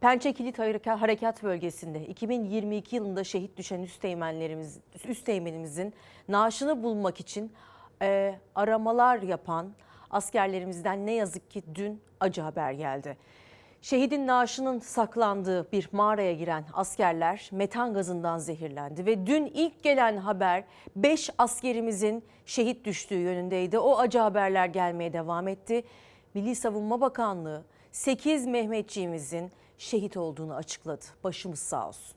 Pençe Kilit Hareka- Harekat Bölgesi'nde 2022 yılında şehit düşen üsteğmenlerimiz, üsteğmenimizin naaşını bulmak için e, aramalar yapan askerlerimizden ne yazık ki dün acı haber geldi. Şehidin naaşının saklandığı bir mağaraya giren askerler metan gazından zehirlendi ve dün ilk gelen haber 5 askerimizin şehit düştüğü yönündeydi. O acı haberler gelmeye devam etti. Milli Savunma Bakanlığı 8 Mehmetçiğimizin şehit olduğunu açıkladı. Başımız sağ olsun.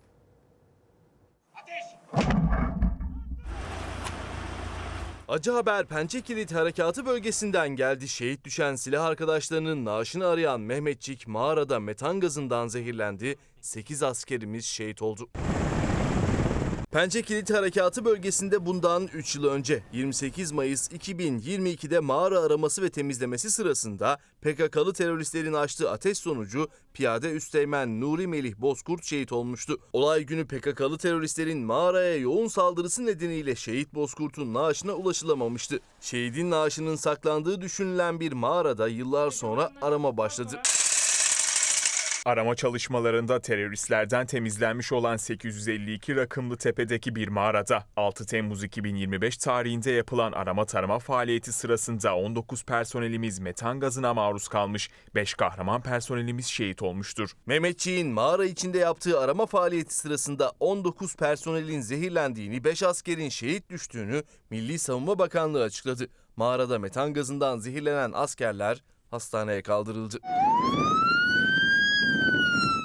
Acı haber Pençe Kilit Harekatı bölgesinden geldi. Şehit düşen silah arkadaşlarının naaşını arayan Mehmetçik mağarada metan gazından zehirlendi. 8 askerimiz şehit oldu. Pençe Kilit Harekatı bölgesinde bundan 3 yıl önce 28 Mayıs 2022'de mağara araması ve temizlemesi sırasında PKK'lı teröristlerin açtığı ateş sonucu piyade üsteğmen Nuri Melih Bozkurt şehit olmuştu. Olay günü PKK'lı teröristlerin mağaraya yoğun saldırısı nedeniyle şehit Bozkurt'un naaşına ulaşılamamıştı. Şehidin naaşının saklandığı düşünülen bir mağarada yıllar sonra arama başladı. Arama çalışmalarında teröristlerden temizlenmiş olan 852 rakımlı tepedeki bir mağarada 6 Temmuz 2025 tarihinde yapılan arama tarama faaliyeti sırasında 19 personelimiz metan gazına maruz kalmış, 5 kahraman personelimiz şehit olmuştur. Mehmetçiğin mağara içinde yaptığı arama faaliyeti sırasında 19 personelin zehirlendiğini, 5 askerin şehit düştüğünü Milli Savunma Bakanlığı açıkladı. Mağarada metan gazından zehirlenen askerler hastaneye kaldırıldı.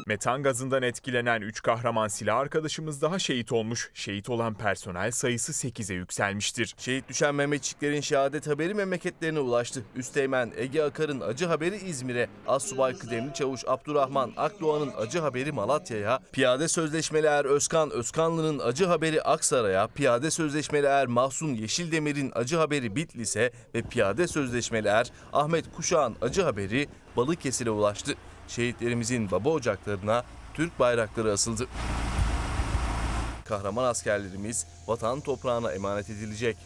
Metan gazından etkilenen 3 kahraman silah arkadaşımız daha şehit olmuş. Şehit olan personel sayısı 8'e yükselmiştir. Şehit düşen Mehmetçiklerin şehadet haberi memleketlerine ulaştı. Üsteğmen Ege Akar'ın acı haberi İzmir'e, Assubay Kıdemli Çavuş Abdurrahman Akdoğan'ın acı haberi Malatya'ya, Piyade Sözleşmeli Er Özkan Özkanlı'nın acı haberi Aksaray'a, Piyade Sözleşmeli Er Mahsun Yeşildemir'in acı haberi Bitlis'e ve Piyade Sözleşmeli Er Ahmet Kuşağ'ın acı haberi Balıkesir'e ulaştı. Şehitlerimizin baba ocaklarına Türk bayrakları asıldı. Kahraman askerlerimiz vatan toprağına emanet edilecek.